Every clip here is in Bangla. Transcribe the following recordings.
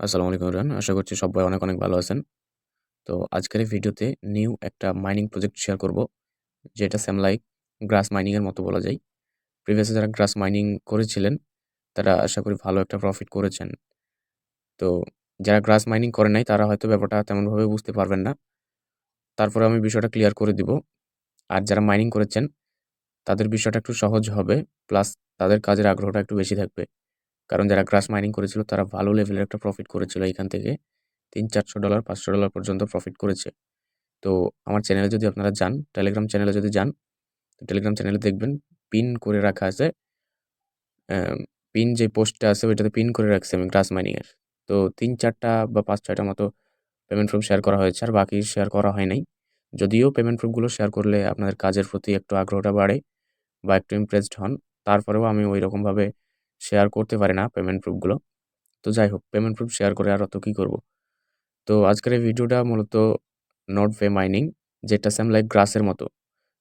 আসসালামু আলাইকুম রান আশা করছি সবাই অনেক অনেক ভালো আছেন। তো আজকের এই ভিডিওতে নিউ একটা মাইনিং প্রজেক্ট শেয়ার করব, যেটা সেম লাইক গ্রাস মাইনিংয়ের মতো বলা যায়। প্রিভিয়াসে যারা গ্রাস মাইনিং করেছিলেন, তারা আশা করি ভালো একটা প্রফিট করেছেন। তো যারা গ্রাস মাইনিং করে নাই, তারা হয়তো ব্যাপারটা তেমনভাবে বুঝতে পারবেন না। তারপরে আমি বিষয়টা ক্লিয়ার করে দিব। আর যারা মাইনিং করেছেন, তাদের বিষয়টা একটু সহজ হবে প্লাস তাদের কাজের আগ্রহটা একটু বেশি থাকবে। কারণ যারা গ্রাস মাইনিং করেছিল, তারা ভালো লেভেলের একটা প্রফিট করেছিল এখান থেকে। তিন চারশো ডলার পাঁচশো ডলার পর্যন্ত প্রফিট করেছে। তো আমার চ্যানেলে যদি আপনারা যান টেলিগ্রাম চ্যানেলে যদি যান টেলিগ্রাম চ্যানেলে দেখবেন পিন করে রাখা আছে। পিন যে পোস্টটা আছে, ওইটাতে পিন করে রাখছি আমি গ্রাস মাইনিংয়ের তো তিন, চারটা বা পাঁচ, ছয়টা মতো পেমেন্ট প্রুফ শেয়ার করা হয়েছে, আর বাকি শেয়ার করা হয় নাই। যদিও পেমেন্ট প্রুফগুলো শেয়ার করলে আপনাদের কাজের প্রতি একটু আগ্রহটা বাড়ে বা একটু ইমপ্রেসড হন, তারপরেও আমি ওই রকমভাবে শেয়ার করতে পারে না পেমেন্ট প্রুফগুলো তো যাই হোক পেমেন্ট প্রুফ শেয়ার করে আর অত কী করব? তো আজকের এই ভিডিওটা মূলত নোট ওয়ে মাইনিং যেটা সেম লাইক গ্রাসের মতো।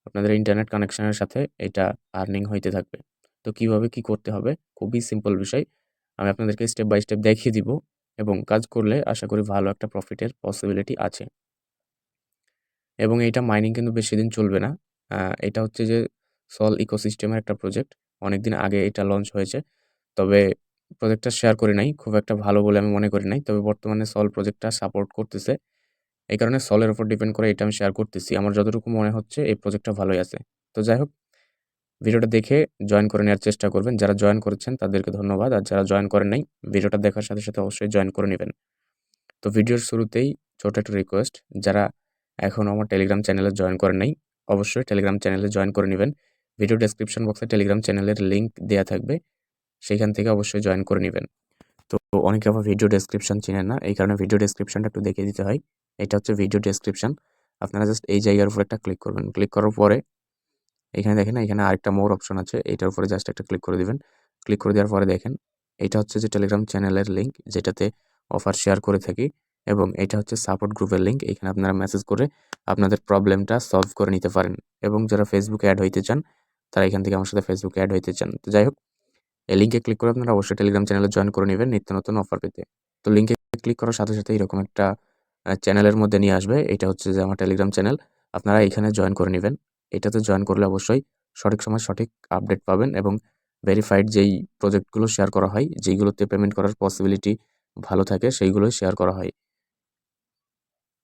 আপনাদের ইন্টারনেট কানেকশনের সাথে এটা আর্নিং হইতে থাকবে। তো কীভাবে কি করতে হবে? খুবই সিম্পল বিষয়। আমি আপনাদেরকে স্টেপ বাই স্টেপ দেখিয়ে দিব এবং কাজ করলে আশা করি ভালো একটা প্রফিটের পসিবিলিটি আছে। এবং এইটা মাইনিং কিন্তু বেশি দিন চলবে না। এটা হচ্ছে যে সল ইকোসিস্টেমের একটা প্রজেক্ট অনেক দিন আগে এটা লঞ্চ হয়েছে। তবে প্রজেক্টটা শেয়ার করি নাই। খুব একটা ভালো বলে আমি মনে করি নাই। তবে বর্তমানে সল প্রজেক্টটা সাপোর্ট করতেছে। এই কারণে সলের উপর ডিপেন্ড করে এটা আমি শেয়ার করতেছি। আমার যতটুকু মনে হচ্ছে এই প্রজেক্টটা ভালোই আছে। তো যাই হোক, ভিডিওটা দেখে জয়েন করে নেওয়ার চেষ্টা করবেন। যারা জয়েন করেছেন তাদেরকে ধন্যবাদ। আর যারা জয়েন করেন নাই, ভিডিওটা দেখার সাথে সাথে অবশ্যই জয়েন করে নেবেন। তো ভিডিওর শুরুতেই ছোট একটা রিকোয়েস্ট যারা এখনও আমার টেলিগ্রাম চ্যানেলে জয়েন করেন নাই, অবশ্যই টেলিগ্রাম চ্যানেলে জয়েন করে নেবেন। ভিডিও ডেসক্রিপশন বক্সে টেলিগ্রাম চ্যানেলের লিঙ্ক দেওয়া থাকবে। সেখান থেকে অবশ্যই জয়েন করে নেবেন। তো অনেকে আবার ভিডিও ডেসক্রিপশন চিনেন না, এই কারণে ভিডিও ডেসক্রিপশনটা একটু দেখে দিতে হয়। এটা হচ্ছে ভিডিও ডেসক্রিপশন আপনারা জাস্ট এই জায়গার উপর একটা ক্লিক করবেন। ক্লিক করার পরে এখানে দেখেন, এখানে আরেকটা মোর অপশন আছে। এইটার উপরে জাস্ট একটা ক্লিক করে দিবেন। ক্লিক করে দেওয়ার পরে দেখেন, এটা হচ্ছে যে টেলিগ্রাম চ্যানেলের লিঙ্ক যেটাতে অফার শেয়ার করে থাকি এবং এটা হচ্ছে সাপোর্ট গ্রুপের লিঙ্ক এখানে আপনারা মেসেজ করে আপনাদের প্রবলেমটা সলভ করে নিতে পারেন। এবং যারা ফেসবুকে অ্যাড হইতে চান, তারা এখান থেকে আমার সাথে ফেসবুকে অ্যাড হইতে চান। তো যাই হোক এই লিঙ্কে ক্লিক করে আপনারা অবশ্যই টেলিগ্রাম চ্যানেলে জয়েন করে নেবেন নিত্য নতুন অফার পেতে। তো লিঙ্কে ক্লিক করার সাথে সাথে এরকম একটা চ্যানেলের মধ্যে নিয়ে আসবে। এটা হচ্ছে যে আমার টেলিগ্রাম চ্যানেল আপনারা এখানে জয়েন করে নেবেন। এটাতে জয়েন করলে অবশ্যই সঠিক সময় সঠিক আপডেট পাবেন এবং ভেরিফাইড যেই প্রজেক্টগুলো শেয়ার করা হয়, যেইগুলোতে পেমেন্ট করার পসিবিলিটি ভালো থাকে, সেইগুলোই শেয়ার করা হয়।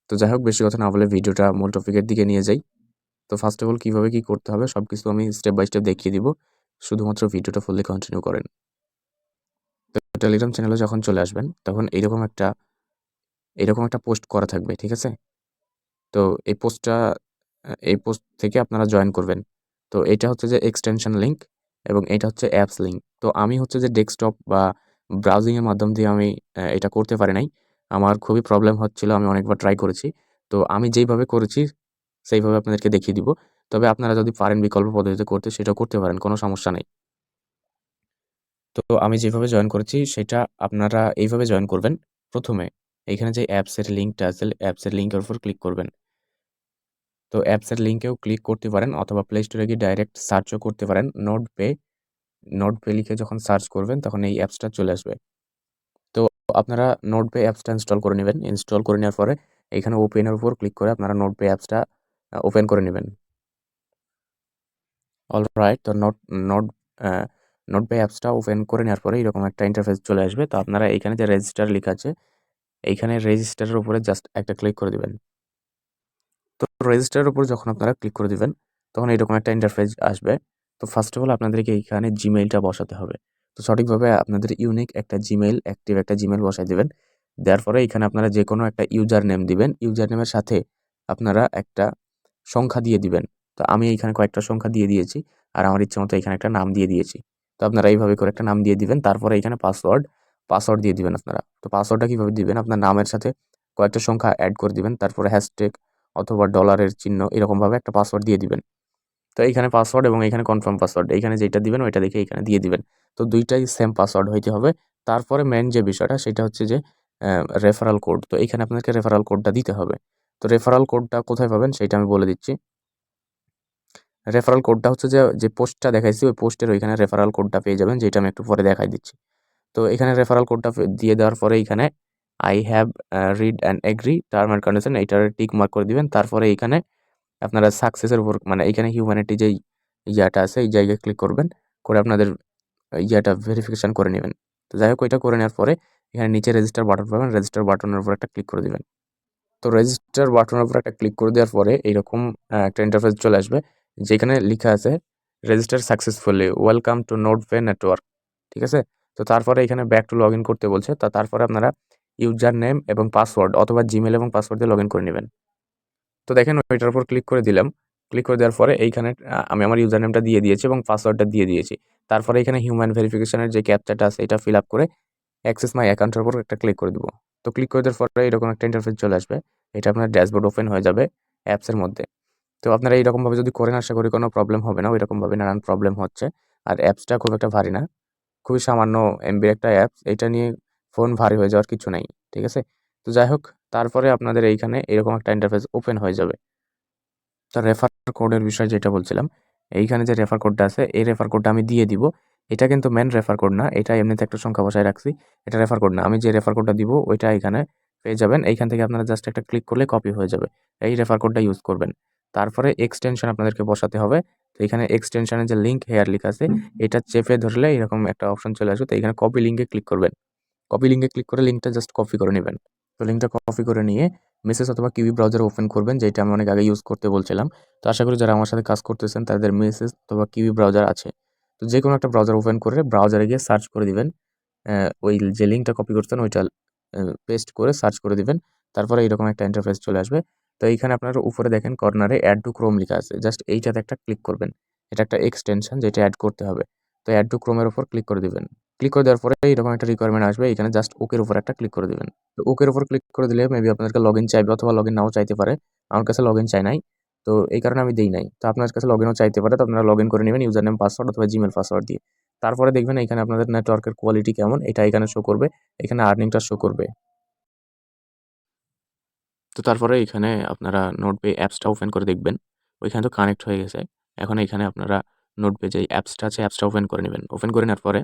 তো যাই হোক, বেশি কথা না বলে ভিডিওটা মূল টপিকের দিকে নিয়ে যাই। তো ফার্স্ট অফ অল কীভাবে কী করতে হবে সব কিছু আমি স্টেপ বাই স্টেপ দেখিয়ে দিব। শুধুমাত্র ভিডিওটা ফুললি কন্টিনিউ করেন। তো টেলিগ্রাম চ্যানেলে যখন চলে আসবেন, তখন এইরকম একটা, এরকম একটা পোস্ট করা থাকবে, ঠিক আছে? তো এই পোস্টটা এই পোস্ট থেকে আপনারা জয়েন করবেন। তো এটা হচ্ছে যে এক্সটেনশন লিঙ্ক এবং এটা হচ্ছে অ্যাপস লিঙ্ক তো আমি হচ্ছে যে ডেস্কটপ বা ব্রাউজিংয়ের মাধ্যম দিয়ে আমি এটা করতে পারি নাই। আমার খুবই প্রবলেম হচ্ছিল, আমি অনেকবার ট্রাই করেছি। তো আমি যেইভাবে করেছি সেইভাবে আপনাদেরকে দেখিয়ে দিব। তবে আপনারা যদি পারেন বিকল্প পদ্ধতিতে করতে সেটা করতে পারেন, কোনো সমস্যা নেই। তো আমি যেভাবে জয়েন করেছি, সেটা আপনারা এইভাবে জয়েন করবেন। প্রথমে এখানে যে অ্যাপসের লিঙ্কটা আছে অ্যাপসের লিঙ্কের উপর ক্লিক করবেন। তো অ্যাপসের লিঙ্কেও ক্লিক করতে পারেন, অথবা প্লে স্টোরে গিয়ে ডাইরেক্ট সার্চও করতে পারেন। নোট পে নোট পে লিখে যখন সার্চ করবেন, তখন এই অ্যাপসটা চলে আসবে। তো আপনারা নোট পে অ্যাপসটা ইনস্টল করে নেবেন। ইনস্টল করে নেওয়ার পরে এখানে ওপেনের উপর ক্লিক করে আপনারা নোট পে অ্যাপসটা ওপেন করে নেবেন। অল রাইট তো নোট নোট নোট পে অ্যাপসটা ওপেন করে নেওয়ার পরে এরকম একটা ইন্টারফেস চলে আসবে। তো আপনারা এখানে যে রেজিস্টার লেখা আছে, এইখানে রেজিস্টারের উপরে জাস্ট একটা ক্লিক করে দেবেন। তো রেজিস্টারের উপর যখন আপনারা ক্লিক করে দেবেন, তখন এরকম একটা ইন্টারফেস আসবে। তো ফার্স্ট অফ অল আপনাদেরকে এইখানে জিমেইলটা বসাতে হবে। তো সঠিকভাবে আপনাদের ইউনিক একটা জিমেইল অ্যাক্টিভ একটা জিমেইল বসাই দেবেন। দেওয়ার পরে এখানে আপনারা যে কোনো একটা ইউজার নেম দিবেন। ইউজার নেমের সাথে আপনারা একটা সংখ্যা দিয়ে দিবেন। তো আমি এইখানে কয়েকটা সংখ্যা দিয়ে দিয়েছি আর আমার ইচ্ছে মতো এখানে একটা নাম দিয়ে দিয়েছি। তো আপনারা এইভাবে করে একটা নাম দিয়ে দিবেন, তারপরে এখানে পাসওয়ার্ড পাসওয়ার্ড দিয়ে দিবেন আপনারা। তো পাসওয়ার্ডটা কীভাবে দিবেন? আপনার নামের সাথে কয়েকটা সংখ্যা অ্যাড করে দিবেন, তারপরে হ্যাশট্যাগ অথবা ডলারের চিহ্ন এরকমভাবে একটা পাসওয়ার্ড দিয়ে দিবেন। তো এইখানে পাসওয়ার্ড এবং এখানে কনফার্ম পাসওয়ার্ড এইখানে যেটা দিবেন ওইটা দেখে এখানে দিয়ে দিবেন। তো দুইটাই সেম পাসওয়ার্ড হইতে হবে। তারপরে মেন যে বিষয়টা সেটা হচ্ছে যে রেফারাল কোড তো এইখানে আপনাকে রেফারাল কোডটা দিতে হবে। তো রেফারাল কোডটা কোথায় পাবেন সেটা আমি বলে দিচ্ছি। রেফারাল কোডটা হচ্ছে যে যে পোস্টটা দেখাইছি, ওই পোস্টের ওইখানে রেফারাল কোডটা পেয়ে যাবেন, যেটা আমি একটু পরে দেখাই দিচ্ছি। তো এখানে রেফারাল কোডটা দিয়ে দেওয়ার পরে এখানে I have read and agree term and condition এইটার টিক মার্ক করে দিবেন। তারপরে এইখানে আপনারা সাকসেসের উপর মানে এইখানে হিউম্যানিটি যেই ইয়াটা আছে, এই জায়গায় ক্লিক করবেন, করে আপনাদের ইয়াটা ভেরিফিকেশান করে নেবেন। তো যাই হোক, ওইটা করে নেওয়ার পরে এখানে নিচে রেজিস্টার বাটন পাবেন রেজিস্টার বাটনের উপর একটা ক্লিক করে দিবেন। তো রেজিস্টার বাটনের উপর একটা ক্লিক করে দেওয়ার পরে এইরকম একটা ইন্টারফেস চলে আসবে, যেখানে লেখা আছে register successfully welcome to note pay network ঠিক আছে? তো তারপরে এখানে ব্যাক টু লগ ইন করতে বলছে, তা তারপরে আপনারা ইউজার নেম এবং পাসওয়ার্ড অথবা জিমেল এবং পাসওয়ার্ড দিয়ে লগ ইন করে নেবেন। তো দেখেন ওইটার উপর ক্লিক করে দিলাম ক্লিক করে দেওয়ার পরে এইখানে আমি আমার ইউজার নেমটা দিয়ে দিয়েছি এবং পাসওয়ার্ডটা দিয়ে দিয়েছি। তারপরে এখানে হিউম্যান ভেরিফিকেশনের যে ক্যাপচাটা আছে, এটা ফিল আপ করে অ্যাক্সেস মাই অ্যাকাউন্টের উপর একটা ক্লিক করে দিব। তো ক্লিক করে দেওয়ার পরে এরকম একটা ইন্টারফেস চলে আসবে। এটা আপনার ড্যাশবোর্ড ওপেন হয়ে যাবে অ্যাপসের মধ্যে। তো আপনারা এইরকমভাবে যদি করেন, আশা করি কোনো প্রবলেম হবে না। ওইরকমভাবে নানান প্রবলেম হচ্ছে। আর অ্যাপসটা খুব একটা ভারী না। খুবই সামান্য এমবির একটা অ্যাপস এটা নিয়ে ফোন ভারী হয়ে যাওয়ার কিছু নাই, ঠিক আছে? তো যাই হোক, তারপরে আপনাদের এইখানে এরকম একটা ইন্টারফেস ওপেন হয়ে যাবে। তো রেফার কোডের বিষয়ে যেটা বলছিলাম, এইখানে যে রেফার কোডটা আছে, এই রেফার কোডটা আমি দিয়ে দিব। এটা কিন্তু মেন রেফার কোড না, এটা এমনিতে একটা সংখ্যা বসায় রাখছি, এটা রেফার কোড না। আমি যে রেফার কোডটা দিব, ওইটা এখানে পেয়ে যাবেন, এইখান থেকে আপনারা জাস্ট একটা ক্লিক করলে কপি হয়ে যাবে, এই রেফার কোডটা ইউজ করবেন। তারপরে এক্সটেনশন আপনাদেরকে বসাতে হবে, তো এখানে এক্সটেনশনের যে লিঙ্ক হেয়ার লিঙ্ক আছে, এটা চেপে ধরলে এরকম একটা অপশন চলে আসবে, তো এখানে কপি লিঙ্কে ক্লিক করবেন। কপি লিঙ্কে ক্লিক করে লিঙ্কটা জাস্ট কপি করে নেবেন। তো লিঙ্কটা কপি করে নিয়ে মেসেজ অথবা কিউবি ব্রাউজার ওপেন করবেন, যেটা আমি অনেক আগে ইউজ করতে বলছিলাম। তো আশা করি যারা আমার সাথে কাজ করতেছেন, তাদের মেসেজ অথবা কিউবি ব্রাউজার আছে। তো যে কোনো একটা ব্রাউজার ওপেন করে ব্রাউজারে গিয়ে সার্চ করে দিবেন। ওই যে লিঙ্কটা কপি করতেন ওইটা পেস্ট করে সার্চ করে দিবেন। তারপরে এরকম একটা ইন্টারফেস চলে আসবে। তো এইখানে আপনারা উপরে দেখেন কর্নারে অ্যাড টু ক্রোম লেখা আছে। জাস্ট এইটাতে একটা ক্লিক করবেন। এটা একটা এক্সটেনশন যেটা অ্যাড করতে হবে। তো অ্যাড টু ক্রোমের উপর ক্লিক করে দিবেন। ক্লিক করে দেওয়ার পরে এইরকম একটা রিকোয়ারমেন্ট আসবে। এখানে জাস্ট ওকের উপর একটা ক্লিক করে দিবেন। তো ওকের উপর ক্লিক করে দিলে মেবি আপনাদেরকে লগ ইন চাইবে অথবা লগ নাও চাইতে পারে। আমার কাছে লগ ইন চাই নাই। তো এই কারণে আমি দিই নাই। তো আপনার কাছে লগ ইনও চাইতে পারে, তো আপনারা লগ ইন করে নেবেন ইউজার নেম পাসওয়ার্ড অথবা জিমেল পাসওয়ার্ড দিয়ে। তারপরে দেখবেন এখানে আপনাদের নেটওয়ার্কের কোয়ালিটি কেমন, এটা এখানে শো করবে, এখানে আর্নিংটা শো করবে। তো তারপরে এখানে আপনারা নোটপে অ্যাপসটা ওপেন করে দেখবেন, ওইখানে তো কানেক্ট হয়ে গেছে। এখন এখানে আপনারা নোটপে যে অ্যাপসটা আছে অ্যাপসটা ওপেন করে নেবেন। ওপেন করে নেওয়ার পরে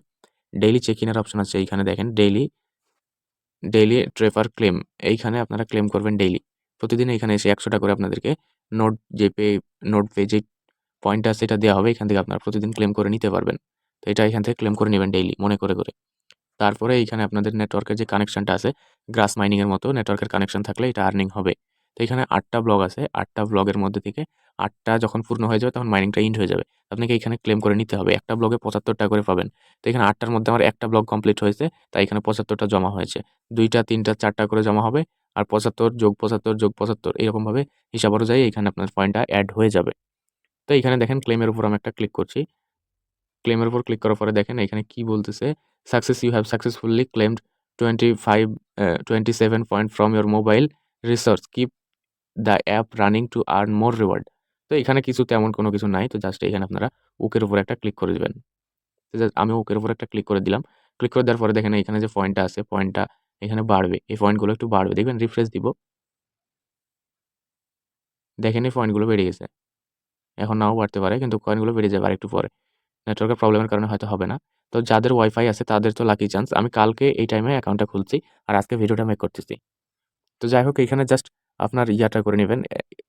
ডেইলি চেক ইনের অপশন আছে, এইখানে দেখেন ডেইলি ডেইলি ট্রেফার ক্লেম এইখানে আপনারা ক্লেম করবেন ডেইলি প্রতিদিন এখানে এসে একশো টাকা করে আপনাদেরকে নোট যে পে, নোট পে যে পয়েন্ট আছে এটা দেওয়া হবে, এখান থেকে আপনারা প্রতিদিন ক্লেম করে নিতে পারবেন। তো এটা এখান থেকে ক্লেম করে নেবেন ডেইলি, মনে করে করে। তারপরে এইখানে আপনাদের নেটওয়ার্কের যে কানেকশনটা আছে, গ্রাস মাইনিংয়ের মতো নেটওয়ার্কের কানেকশন থাকলে এটা আর্নিং হবে। তো এখানে আটটা ব্লগ আছে আটটা ব্লগের মধ্যে থেকে আটটা যখন পূর্ণ হয়ে যাবে তখন মাইনিংটা ইন্ড হয়ে যাবে। আপনাকে এখানে ক্লেম করে নিতে হবে। একটা ব্লগে পঁচাত্তর টাকা করে পাবেন। তো এখানে আটটার মধ্যে আমার একটা ব্লগ কমপ্লিট হয়েছে, তাই এখানে পঁচাত্তরটা জমা হয়েছে। দুইটা, তিনটা, চারটা করে জমা হবে। আর পঁচাত্তর যোগ পঁচাত্তর যোগ পঁচাত্তর এরকমভাবে হিসাব অনুযায়ী এখানে আপনার পয়েন্টটা অ্যাড হয়ে যাবে। তো এখানে দেখেন ক্লেমের উপর আমি একটা ক্লিক করছি। ক্লেমের উপর ক্লিক করার পরে দেখেন এখানে কি বলতেছে success you have successfully claimed twenty five twenty seven point from your mobile research keep the app running to earn more reward তো এখানে কিছু তেমন কোনো কিছু নাই, তো জাস্ট এখানে আপনারা ওকের উপর একটা ক্লিক করে দেবেন। আমি ওকের উপর একটা ক্লিক করে দিলাম। ক্লিক করে দেওয়ার পরে দেখেন এখানে যে পয়েন্টটা আছে পয়েন্টটা এখানে বাড়বে। এই পয়েন্টগুলো একটু বাড়বে। দেখবেন রিফ্রেশ দিব। দেখেন এই পয়েন্টগুলো বেড়ে গেছে। এখন নাও বাড়তে পারে, কিন্তু কয়েনগুলো বেড়ে যাবে আর একটু পরে নেটওয়ার্কের প্রবলেমের কারণে হয়তো হবে না। তো যাদের ওয়াইফাই আছে, তাদের তো লাকি চান্স আমি কালকে এই টাইমে অ্যাকাউন্টটা খুলছি আর আজকে ভিডিওটা মেক করতেছি। তো যাই হোক এখানে জাস্ট আপনার ইয়াটা করে নেবেন।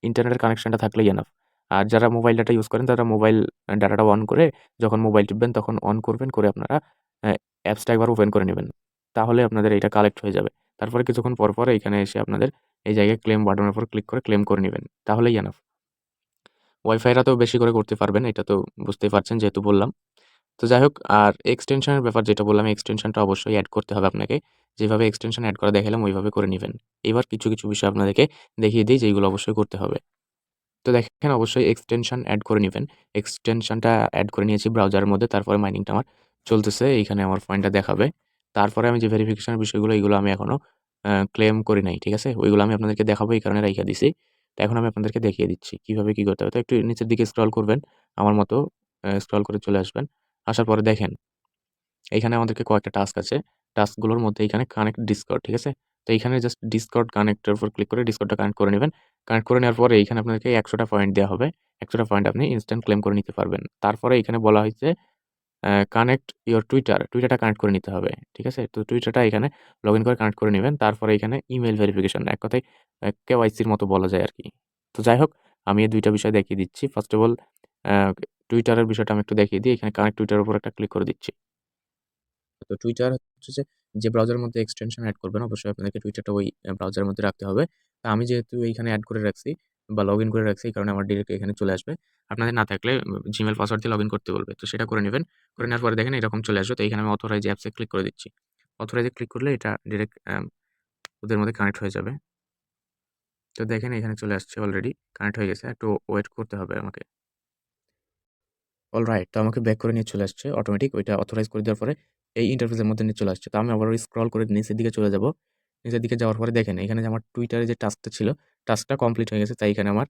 ইন্টারনেটের কানেকশনটা থাকলেই এনাফ আর যারা মোবাইল ডাটা ইউজ করেন, তারা মোবাইল ডাটাটা অন করে যখন মোবাইল টিপবেন, তখন অন করবেন, করে আপনারা অ্যাপসটা একবার ওপেন করে নেবেন। তাহলে আপনাদের এটা কালেক্ট হয়ে যাবে। তারপরে কিছুক্ষণ পর পর এখানে এসে আপনাদের এই জায়গায় ক্লেম বাটনের উপর ক্লিক করে ক্লেম করে নেবেন। তাহলেই এনাফ ওয়াইফাইরা তো বেশি করে করতে পারবেন, এটা তো বুঝতেই পারছেন যেহেতু বললাম। তো যাই হোক, আর এক্সটেনশনের ব্যাপার যেটা বললাম এক্সটেনশনটা অবশ্যই অ্যাড করতে হবে আপনাকে। যেভাবে এক্সটেনশন অ্যাড করা দেখালাম, ওইভাবে করে নেবেন। এবার কিছু কিছু বিষয় আপনাদেরকে দেখিয়ে দিই, যেগুলো অবশ্যই করতে হবে। তো দেখেন, অবশ্যই এক্সটেনশন অ্যাড করে নেবেন। এক্সটেনশনটা অ্যাড করে নিয়েছি ব্রাউজারের মধ্যে, তারপরে মাইনিংটা আমার চলতেছে, এইখানে আমার পয়েন্টটা দেখাবে। তারপরে আমি যে ভেরিফিকেশনের বিষয়গুলো, এগুলো আমি এখনও ক্লেম করি নাই, ঠিক আছে? ওইগুলো আমি আপনাদেরকে দেখাবো, এই কারণে রেখে দিছি। তো এখন আমি আপনাদেরকে দেখিয়ে দিচ্ছি, কীভাবে কী করতে হবে। তো একটু নিচের দিকে স্ক্রল করবেন, আমার মতো স্ক্রল করে চলে আসবেন। আসার পরে দেখেন এইখানে আমাদেরকে কয়েকটা টাস্ক আছে। টাস্কগুলোর মধ্যে এখানে কানেক্ট ডিসকর্ড ঠিক আছে? তো এইখানে জাস্ট ডিসকর্ড কানেক্টের উপর ক্লিক করে ডিসকর্ডটা কানেক্ট করে নেবেন। কানেক্ট করে নেওয়ার পরে এইখানে আপনাদেরকে একশোটা পয়েন্ট দেওয়া হবে। একশোটা পয়েন্ট আপনি ইনস্ট্যান্ট ক্লেম করে নিতে পারবেন। তারপরে এখানে বলা হয়েছে কানেক্ট ইওর টুইটার, টুইটারটা কানেক্ট করে নিতে হবে। ঠিক আছে? তো টুইটারটা এখানে লগ ইন করে কানেক্ট করে নেবেন তারপরে এখানে ইমেল ভেরিফিকেশন এক কথায় কেওয়াইসির মতো বলা যায় আর কি তো যাই হোক আমি এই ২ টা বিষয় দেখিয়ে দিচ্ছি। ফার্স্ট অফ অল টুইটারের বিষয়টা আমি একটু দেখিয়ে দিই। এখানে কানেক্ট টুইটারের উপর একটা ক্লিক করে দিচ্ছি। তো টুইটার হচ্ছে যে, যে ব্রাউজারের মধ্যে এক্সটেনশন অ্যাড করবেন অবশ্যই আপনাদেরকে টুইটারটা ওই ব্রাউজারের মধ্যে রাখতে হবে। তো আমি যেহেতু এইখানে অ্যাড করে রাখছি বা লগইন করে রাখছি, এই কারণে আমার ডিরেক্ট এখানে চলে আসবে। আপনাদের না থাকলে জিমেল পাসওয়ার্ড দিয়ে লগইন করতে বলবে। তো সেটা করে নেবেন করে নেওয়ার পরে দেখেন এরকম চলে আসবে। তো এখানে আমি অথরাইজ অ্যাপসে ক্লিক করে দিচ্ছি। অথরাইজে ক্লিক করলে এটা ডিরেক্ট ওদের মধ্যে কানেক্ট হয়ে যাবে। তো দেখেন এখানে চলে আসছে অলরেডি কানেক্ট হয়ে গেছে। একটু ওয়েট করতে হবে আমাকে। অলরাইট তো আমাকে ব্যাক করে নিয়ে চলে আসছে অটোমেটিক ওইটা অথরাইজ করে দেওয়ার পরে এই ইন্টারফেসের মধ্যে নিয়ে চলে আসছে। তো আমি আবার স্ক্রল করে নিচের দিকে চলে যাব। নিচের দিকে যাওয়ার পরে দেখেন এখানে যে আমার টুইটারে যে টাস্কটা ছিল, টাস্কটা কমপ্লিট হয়ে গেছে। তাই এখানে আমার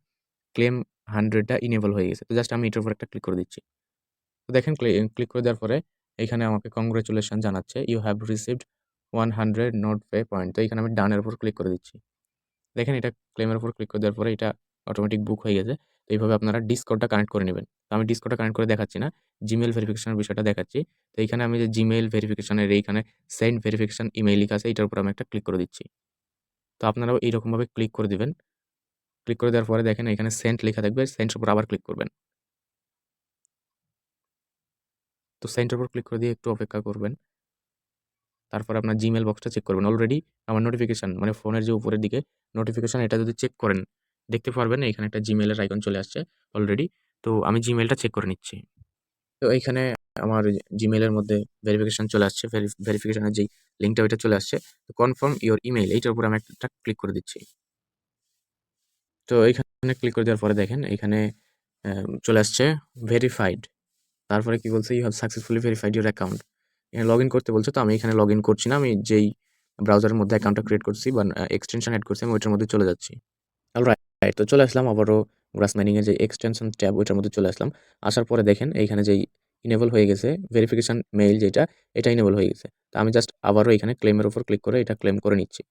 ক্লেম 100 টা ইনেবল হয়ে গেছে। তো জাস্ট আমি এটার উপর একটা ক্লিক করে দিচ্ছি। তো দেখেন ক্লি ক্লিক করে দেওয়ার পরে এখানে আমাকে কংগ্রাচুলেশন জানাচ্ছে। You have received 100 note pay point. তো এখানে আমি ডানের উপর ক্লিক করে দিচ্ছি। দেখেন এটা ক্লেমের উপর ক্লিক করে দেওয়ার পরে এটা অটোমেটিক বুক হয়ে গেছে। তো এইভাবে আপনারা ডিসকর্ডটা কানেক্ট করে নেবেন। তো আমি ডিসকর্ডটা কানেক্ট করে দেখাচ্ছি না। জিমেইল ভেরিফিকেশনের বিষয়টা দেখাচ্ছি। তো এইখানে আমি যে জিমেইল ভেরিফিকেশনের এইখানে সেন্ড ভেরিফিকেশন ইমেইল লিখা আছে এটার উপর আমি একটা ক্লিক করে দিচ্ছি। তো আপনারাও এইরকমভাবে ক্লিক করে দিবেন। ক্লিক করে দেওয়ার পরে দেখেন এখানে সেন্ড লেখা থাকবে। সেন্ড এর উপর আবার ক্লিক করবেন। তো সেন্ড এর উপর ক্লিক করে দিয়ে একটু অপেক্ষা করবেন। তারপরে আপনার জিমেইল বক্সটা চেক করবেন। অলরেডি আমার নোটিফিকেশন মানে ফোনের যে উপরের দিকে নোটিফিকেশন এটা যদি চেক করেন, দেখতে পারবেন, এখানে একটা জিমেলের আইকন চলে আসছে অলরেডি। তো আমি জিমেলটা চেক করে নিচ্ছি। তো এইখানে আমার জিমেলের মধ্যে ভেরিফিকেশান চলে আসছে। ভেরি ভেরিফিকেশনের যেই লিঙ্কটা ওইটা চলে আসছে। তো কনফার্ম ইওর ইমেইল এইটার উপর আমি একটা ক্লিক করে দিচ্ছি। তো এইখানে ক্লিক করে দেওয়ার পরে দেখেন এইখানে অ্যা চলে আসছে ভেরিফাইড। তারপরে কি বলছে? You have successfully verified your account. এখানে লগইন করতে বলছে। তো আমি এখানে লগইন করছি না। আমি যেই ব্রাউজারের মধ্যে অ্যাকাউন্টটা ক্রিয়েট করছি বা এক্সটেনশন এড করছি, আমি ওইটার মধ্যে চলে যাচ্ছি। অলরাইট তো চলে আসলাম আবারও গ্রাস মাইনিং এর যে এক্সটেনশন ট্যাব ওইটার মধ্যে চলে আসলাম। আসার পরে দেখেন এইখানে যেই ইনেবল হয়ে গেছে ভেরিফিকেশন মেইল যেটা, এটা ইনেবল হয়ে গেছে। তো আমি জাস্ট আবারও এখানে ক্লেমের উপর ক্লিক করে এটা ক্লেম করে নিচ্ছি।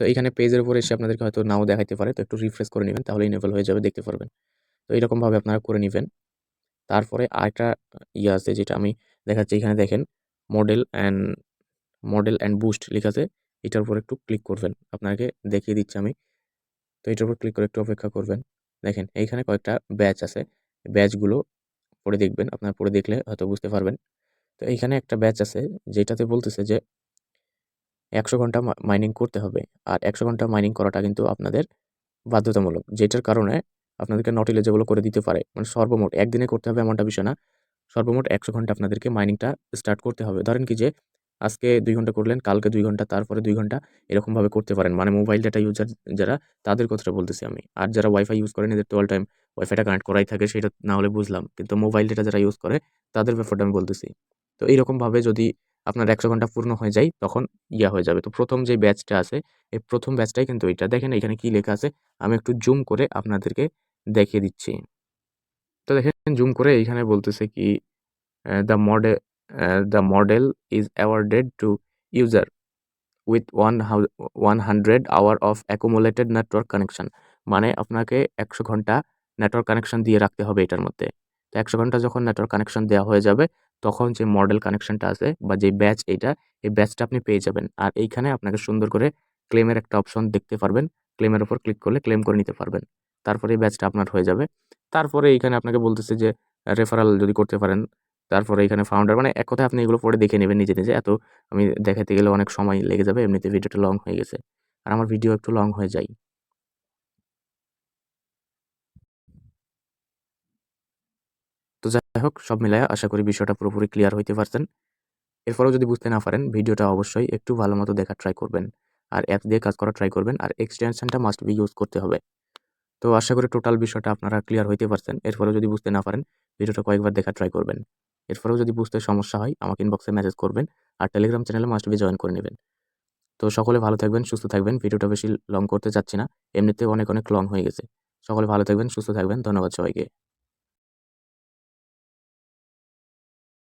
তো এখানে পেজের উপর এসে আপনাদেরকে হয়তো নাও দেখাইতে পারে। তো একটু রিফ্রেশ করে নেবেন, তাহলে ইনেবল হয়ে যাবে, দেখতে পারবেন। তো এইরকমভাবে আপনারা করে নেবেন তারপরে আরেকটা ইয়ে আছে যেটা আমি দেখাচ্ছি, এখানে দেখেন model and model and boost লেখা আছে। এটার উপর একটু ক্লিক করবেন। আপনাকে দেখিয়ে দিচ্ছি আমি। এটার উপর ক্লিক করে একটু অপেক্ষা করবেন। দেখেন, এইখানে কয়েকটা ব্যাচ আছে। ব্যাচগুলো পড়ে দেখবেন। আপনারা পড়ে দেখলে হয়তো বুঝতে পারবেন। তো এইখানে একটা ব্যাচ আছে, যেটাতে বলতেছে যে ১০০ ঘণ্টা মাইনিং করতে হবে। আর ১০০ ঘণ্টা মাইনিং করাটা কিন্তু আপনাদের বাধ্যতামূলক। যেটার কারণে আপনাদেরকে নট এলিজিবল করে দিতে পারে। মানে সর্বমোট একদিনে করতে হবে এমনটা বিষয় না। সর্বমোট ১০০ ঘণ্টা আপনাদেরকে মাইনিংটা স্টার্ট করতে হবে। ধরেন কি যে আজকে দুই ঘণ্টা করলেন, কালকে দুই ঘণ্টা, তারপরে দুই ঘণ্টা এরকমভাবে করতে পারেন। মানে মোবাইল ডেটা ইউজার যারা তাদের কথাটা বলতেছি আমি। আর যারা ওয়াইফাই ইউজ করেন এদের তো অল টাইম ওয়াইফাইটা কানেক্ট করাই থাকে সেটা না হলে বুঝলাম। কিন্তু মোবাইল ডেটা যারা ইউজ করে তাদের ব্যাপারটা আমি বলতেছি। তো এইরকমভাবে যদি আপনার ১০০ ঘণ্টা পূর্ণ হয়ে যায় তখন ইয়া হয়ে যাবে। তো প্রথম যে ব্যাচটা আছে এই প্রথম ব্যাচটাই কিন্তু এইটা। দেখেন এখানে কি লেখা আছে? আমি একটু জুম করে আপনাদেরকে দেখিয়ে দিচ্ছি। তো দেখেন জুম করে এইখানে বলতেছে কি the mode a the model is awarded to user with one how 100 hour of accumulated network connection. মানে আপনাকে ১০০ ঘণ্টা নেটওয়ার্ক কানেকশন দিয়ে রাখতে হবে এটার মধ্যে। তো ১০০ ঘণ্টা যখন নেটওয়ার্ক কানেকশন দেওয়া হয়ে যাবে তখন যে মডেল কানেকশনটা আছে বা যে ব্যাচ এইটা, এই ব্যাচটা আপনি পেয়ে যাবেন। আর এইখানে আপনাকে সুন্দর করে ক্লেমের একটা অপশন দেখতে পারবেন। ক্লেমের উপর ক্লিক করলে ক্লেম করে নিতে পারবেন। তারপরে এই ব্যাচটা আপনার হয়ে যাবে। তারপরে এইখানে আপনাকে বলতেছে যে রেফারাল যদি করতে পারেন। তারপরে এখানে ফাউন্ডার মানে এক কথায় আপনি এগুলো পড়ে দেখে নেবেন নিজে, নিজে। এত আমি দেখাতে গেলে অনেক সময় লেগে যাবে। এমনিতে ভিডিওটা লং হয়ে গেছে। আর আমার ভিডিও একটু লং হয়ে যায়। তো যাই হোক সব মিলায়া আশা করি বিষয়টা পুরোপুরি ক্লিয়ার হইতে পারছেন। এরপরেও যদি বুঝতে না পারেন ভিডিওটা অবশ্যই একটু ভালো মতো দেখার ট্রাই করবেন। আর অ্যাপস দিয়ে কাজ করা ট্রাই করবেন। আর এক্সটেনশনটা মাস্ট বি ইউজ করতে হবে। তো আশা করি টোটাল বিষয়টা আপনারা ক্লিয়ার হইতে পারছেন। এরপরেও যদি বুঝতে না পারেন ভিডিওটা কয়েকবার দেখার ট্রাই করবেন। এরপরেও যদি বুঝতে সমস্যা হয় আমাকে ইনবক্সে মেসেজ করবেন। আর টেলিগ্রাম চ্যানেলে মাস্ট বি জয়েন করে নেবেন তো সকলে ভালো থাকবেন, সুস্থ থাকবেন। ভিডিওটা বেশি লং করতে চাচ্ছি না। এমনিতেও অনেক, অনেক লং হয়ে গেছে। সকলে ভালো থাকবেন, সুস্থ থাকবেন। ধন্যবাদ সবাইকে।